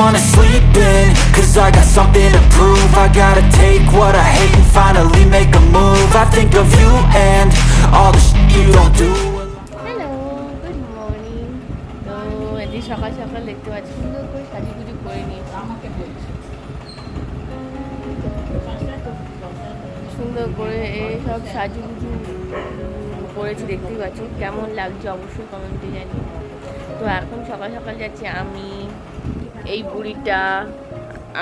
Wanna sleep in, cause I got something to prove I gotta take what I hate and finally make a move I think of you and all the shit you don't do hello good morning তো এদিকে সকাল সকাল দেখতে পাচ্ছি সুন্দর করে সাজুগুজু করে নিয়েছি আমাকে বলছি সুন্দর করে সব সাজুগুজু করেছি দেখতেই পাচ্ছ কেমন লাগছে অবশ্যই কমেন্টে জানি তো এখন সকাল সকাল যাচ্ছি আমি এই বুড়িটা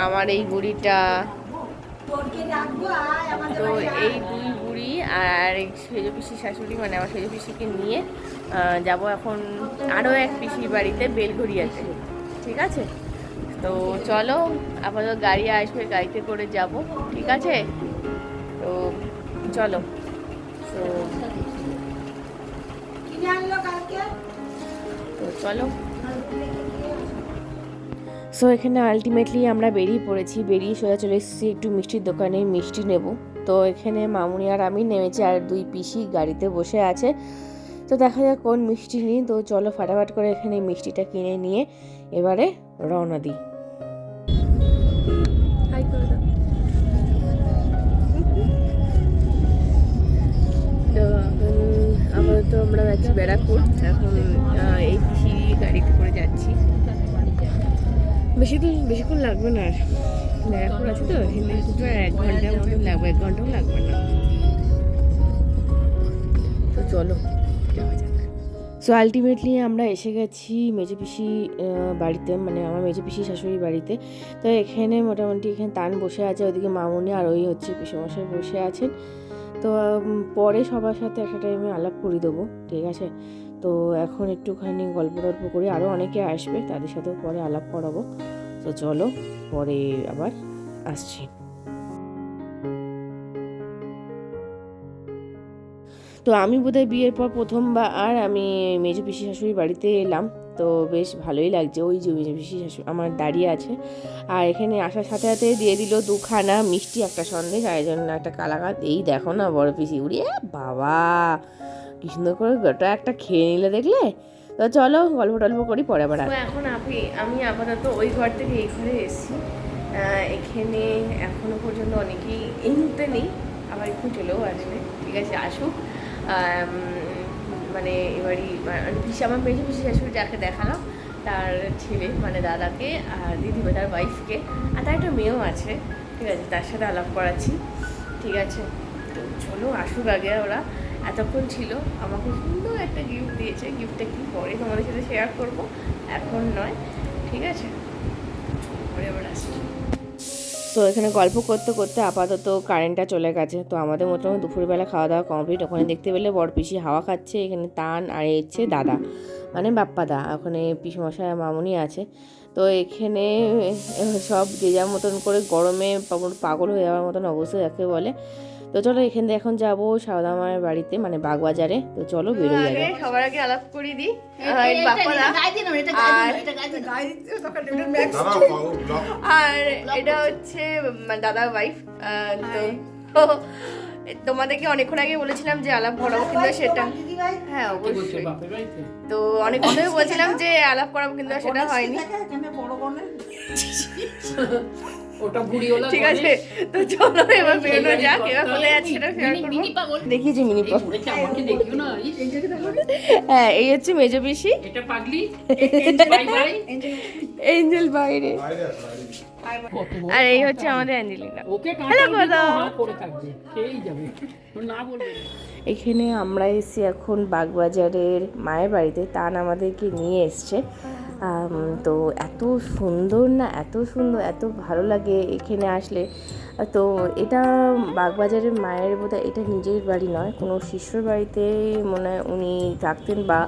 আমার এই বুড়িটা। তো এই দুই বুড়ি আর এই সেজো পিসির শাশুড়ি মানে আমার সেজো পিসিকে নিয়ে যাব এখন আরও এক পিসির বাড়িতে বেলঘড়িয়াতে ঠিক আছে? তো চলো আপাতত গাড়ি আসবে গাড়িতে করে যাব ঠিক আছে? তো চলো। তো তো চলো। সো এখানে আলটিমেটলি আমরা বেরিয়ে পড়েছি। বেরিয়ে সোজা চলে এসেছি একটু মিষ্টির দোকানে, মিষ্টি নেব। তো, এখানে মামুনি আর আমি নেমেছি আর দুই পিসি গাড়িতে বসে আছে। তো, দেখা যাক কোন মিষ্টি নিই। তো, চলো ফাটাফাট করে এখানে মিষ্টিটা কিনে নিয়ে এবারে রওনা দিই। তো আমরা যাচ্ছি ব্যারাকপুর। এখন এই পিসি গাড়িতে করে যাচ্ছি। বেশি বেশিক্ষণ লাগবে না আর। ব্যারাকপুর আছে তো এখানে শুধু এক মতন লাগবে, এক ঘন্টাও লাগবে না। তো চলো সো আলটিমেটলি আমরা এসে গেছি মেজে পিসি বাড়িতে মানে আমার মেজে পিসি শাশুড়ি বাড়িতে। তো এখানে মোটামুটি এখানে তান বসে আছে, ওদিকে মামুনি আর ওই হচ্ছে পিসমশাই বসে আছেন। তো পরে সবার সাথে একটা টাইমে আলাপ করে দেবো, ঠিক আছে? তো এখন একটুখানি গল্প টল্প করি। আরও অনেকে আসবে, তাদের সাথেও পরে আলাপ করাবো। তো চলো, পরে আবার আসছি। তো আমি বোধহয় বিয়ের পর প্রথমবার আর আমি মেজো পিসি শাশুড়ি বাড়িতে এলাম। তো বেশ ভালোই লাগছে ওই যে মেজো পিসি শাশুড়ি আমার দাঁড়িয়ে আছে। আর এখানে আসার সাথে সাথে দিয়ে দিল দুখানা মিষ্টি, একটা সন্দেশ, আর জন্য একটা কালাকাত। এই দেখো না বড় পিসি, উড়িয়ে বাবা! কি সুন্দর করে গোটা একটা খেয়ে নিলে দেখলে? তো চলো গল্প টল্প করি পরে আবার এখন আপনি, আমি আপাতত ওই ঘর থেকে এই ঘরে এসেছি। এখানে এখনও পর্যন্ত অনেকেই এই মুহূর্তে নেই। আবার একটু চলেও আসবে। ঠিক আছে, আসুক। মানে এবারই মানে পিসি আমার মেজো পিসি শাশুড়ি যাকে দেখালাম, তার ছেলে মানে দাদাকে আর দিদি বা তার ওয়াইফকে আর তার একটা মেয়েও আছে। ঠিক আছে, তার সাথে আলাপ করাচ্ছি। ঠিক আছে, তো চলো, আসুক আগে ওরা। এতক্ষণ ছিল, আমাকে সুন্দর একটা গিফট দিয়েছে। গিফটটা কি পরে তোমাদের সাথে শেয়ার করব? এখন নয়, ঠিক আছে? তো এখানে গল্প করতে করতে আপাতত কারেন্টটা চলে গেছে। তো আমাদের মোটামুটি দুপুরবেলা খাওয়া দাওয়া কমপ্লিট ওখানে দেখতে পেলে বড় পিসি হাওয়া খাচ্ছে, এখানে তান আর এই হচ্ছে দাদা মানে বাপ্পাদা ওখানে পিসমশাই আর মামুনি আছে। তো এখানে সব যে যার মতন করে গরমে পাগল- পাগল হয়ে যাওয়ার মতন অবস্থা যাকে বলে। তো চলো এখান থেকে এখন যাব সারদা মায়ের বাড়িতে মানে বাগবাজারে। তো চলো বেরোই যাবে সবার আগে আলাপ করিয়ে দিই আর আর এটা হচ্ছে দাদার ওয়াইফ তো তোমাদেরকে অনেকক্ষণ আগে বলেছিলাম যে আলাপ করাবো কিন্তু সেটা হ্যাঁ অবশ্যই। তো অনেকক্ষণ ধরে বলছিলাম যে আলাপ করাবো কিন্তু সেটা হয়নি। ওটা ঠিক আছে তো চলো এবার বেরোনো যাক এবার কোথায় যাচ্ছি সেটা শেয়ার করব। দেখিয়েছি মিনি পাগল। আমাকে দেখিও না ইস, হ্যাঁ এই হচ্ছে মেজো পিসি। এটা পাগলি? এঞ্জেল বাইরে। আর এই হচ্ছে আমাদের অ্যাঞ্জেলিনা। ওকে Hello, কাঁচা দাদা। হা করে থাকবে খেয়েই যাবে। ও না বলবে না। এখানে আমরা এসেছি এখন বাগবাজারের মায়ের বাড়িতে। তান আমাদেরকে নিয়ে এসছে। তো এত সুন্দর না, এত সুন্দর, এত ভালো লাগে এখানে আসলে। তো এটা বাগবাজারের মায়ের বোধহয় এটা নিজের বাড়ি নয়, কোনো শিষ্যর বাড়িতে মনে হয় উনি থাকতেন বা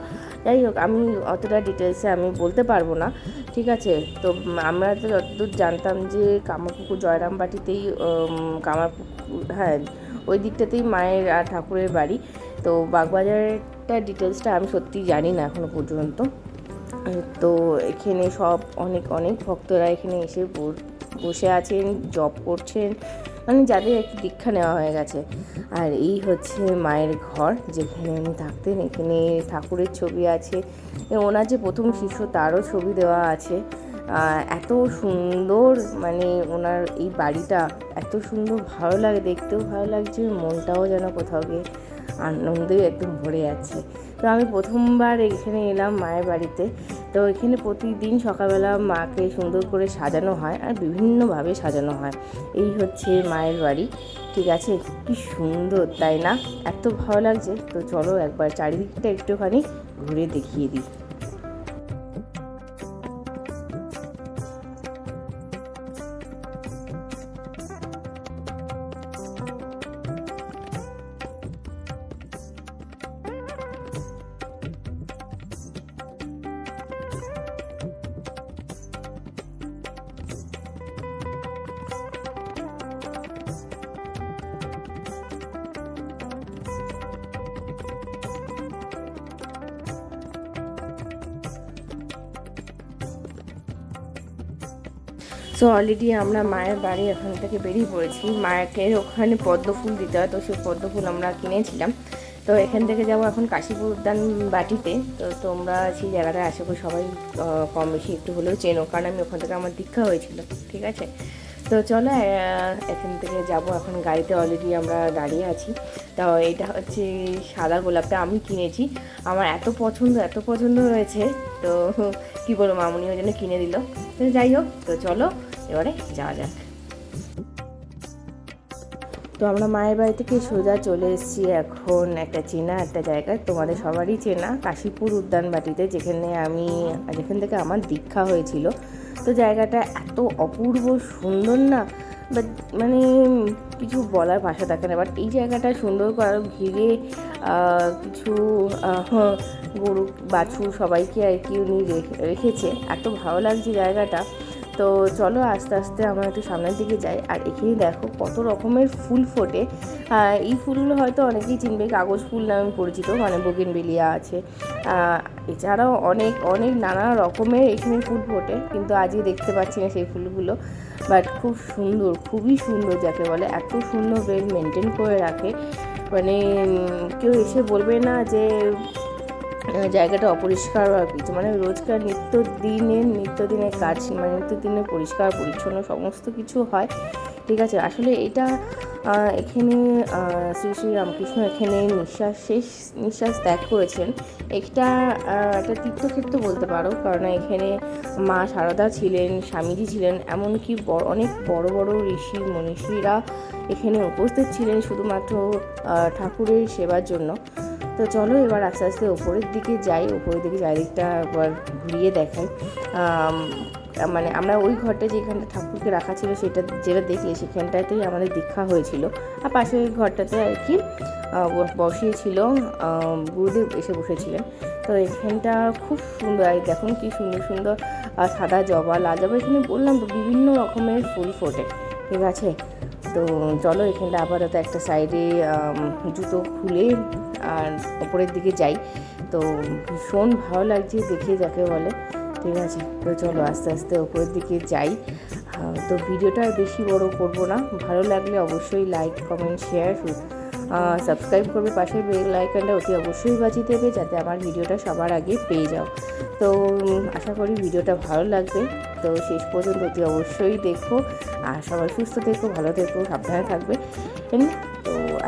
যাই হোক, আমি অতটা ডিটেলসে আমি বলতে পারব না, ঠিক আছে? তো আমরা তো যতদূর জানতাম যে কামারপুকুর জয়রামবাটিতেই কামারপুকুর হ্যাঁ ওই দিকটাতেই মায়ের আর ঠাকুরের বাড়ি। তো বাগবাজারটা ডিটেলসটা আমি সত্যিই জানি না এখনও পর্যন্ত। তো এখানে সব অনেক অনেক ভক্তরা এখানে এসে বসে আছেন জব করছেন। মানে যাদের একটু দীক্ষা নেওয়া হয়ে গেছে। আর এই হচ্ছে মায়ের ঘর, যেখানে উনি থাকতেন। এখানে ঠাকুরের ছবি আছে। ওনার যে প্রথম শিষ্য, তারও ছবি দেওয়া আছে। এত সুন্দর মানে ওনার এই বাড়িটা, এত সুন্দর, ভালো লাগে। দেখতেও ভালো লাগছে, মনটাও যেন কোথাও গিয়ে আনন্দে একদম ভরে যাচ্ছে। তো আমি প্রথমবার এখানে এলাম মায়ের বাড়িতে। তো এখানে প্রতিদিন সকালবেলা মাকে সুন্দর করে সাজানো হয় আর বিভিন্নভাবে সাজানো হয়। এই হচ্ছে মায়ের বাড়ি। ঠিক আছে? কি সুন্দর, তাই না? এত ভালো লাগছে। তো চলো একবার চারিদিকটা একটুখানি ঘুরে দেখিয়ে দিই। সো অলরেডি আমরা মায়ের বাড়ি এখান থেকে বেরিয়ে পড়েছি। মায়েকে ওখানে পদ্ম ফুল দিতে হয়, তো সেই পদ্ম ফুল আমরা কিনেছিলাম। তো এখান থেকে যাব এখন কাশীপুর উদ্যান বাটিতে। তো তোমরা সেই জায়গাটায় আশা করি সবাই কম বেশি একটু হলেও চেনো, কারণ আমি ওখান থেকে আমার দীক্ষা হয়েছিল, ঠিক আছে? তো চলো এখান থেকে যাব। এখন গাড়িতে অলরেডি আমরা দাঁড়িয়ে আছি। তো এটা হচ্ছে সাদা গোলাপটা আমি কিনেছি। আমার এত পছন্দ এত পছন্দ হয়েছে। তো কী বলব মামুনি ওই জন্য কিনে দিল। তো যাই হোক, তো চলো এবারে যাওয়া যাক। তো আমরা মায়ের বাড়ি থেকে সোজা চলে এসেছি এখন? একটা চেনা একটা জায়গায় তোমাদের সবারই চেনা, কাশীপুর উদ্যানবাটিতে, যেখানে আমি, যেখান থেকে আমার দীক্ষা হয়েছিল। তো জায়গাটা এত অপূর্ব, সুন্দর না? বাট মানে কিছু বলার ভাষা থাকে না। বাট এই জায়গাটা সুন্দর করে ঘিরে কিছু গরু, বাছুর সবাইকে আর কি উনি রেখে- রেখেছে। এত ভালো লাগছে জায়গাটা। তো চলো আস্তে আস্তে আমরা একটু সামনের দিকে যাই। আর এখানে দেখো কত রকমের ফুল ফোটে। এই ফুলগুলো হয়তো অনেকেই চিনবে, কাগজ ফুল নামে পরিচিত মানে বেলিয়া আছে। এছাড়াও অনেক অনেক নানা রকমের এখানে ফুল ফোটে, কিন্তু আজকে দেখতে পাচ্ছি না সেই ফুলগুলো। বাট খুব সুন্দর, খুবই সুন্দর যাকে বলে, এত সুন্দর ওয়েল মেনটেন করে রাখে। মানে কেউ এসে বলবে না যে জায়গাটা অপরিষ্কার বা কিছু মানে রোজকার নিত্য দিনের নিত্যদিনের কাজ মানে নিত্যদিনের পরিষ্কার পরিচ্ছন্ন সমস্ত কিছু হয়। ঠিক আছে আসলে এটা এখানে শ্রী শ্রী রামকৃষ্ণ এখানে নিঃশ্বাস শেষ নিঃশ্বাস ত্যাগ করেছেন। আহ, একটা তীর্থক্ষেত্র বলতে পারো কারণ এখানে মা সারদা ছিলেন স্বামীজি ছিলেন এমনকি অনেক বড় বড় ঋষি মনীষীরা এখানে উপস্থিত ছিলেন শুধুমাত্র ঠাকুরের সেবার জন্য। তো চলো এবার আস্তে আস্তে ওপরের দিকে যাই। ওপরের দিকে চারিদিকটা একবার ঘুরিয়ে দেখাই। মানে আমরা ওই ঘরটা যেখানটা ঠাকুরকে রাখা ছিল সেটা যেটা দেখলে সেখানটাতেই আমাদের দীক্ষা হয়েছিল। আর পাশের ওই ঘরটাতে আর কি বসিয়েছিল গুরুদেব এসে বসেছিলেন। তো এখানটা খুব সুন্দর আর দেখুন কি সুন্দর সুন্দর সাদা জবা, লাল জবা, এখানে বললাম তো বিভিন্ন রকমের ফুল ফোটে, ঠিক আছে? তো চলো এখানটা আপাতত একটা সাইডে জুতো খুলে ওপরের দিকে যাই। তো ভীষণ ভালো লাগছে দেখে যাকে বলে। ঠিক আছে, তো চলো আস্তে আস্তে ওপরের দিকে যাই। তো ভিডিওটা আর বেশি বড় করব না। ভালো লাগলে অবশ্যই লাইক কমেন্ট শেয়ার সাবস্ক্রাইব করবে। পাশের বেল আইকনটা অতি অবশ্যই বাজিয়ে দেবে যাতে আমার ভিডিওটা সবার আগে পেয়ে যাও। তো আশা করি ভিডিওটা ভালো লাগবে। তো শেষ পর্যন্ত অতি অবশ্যই দেখো। আর সবাই সুস্থ থেকো, ভালো থেকো, সাবধানে থাকবে।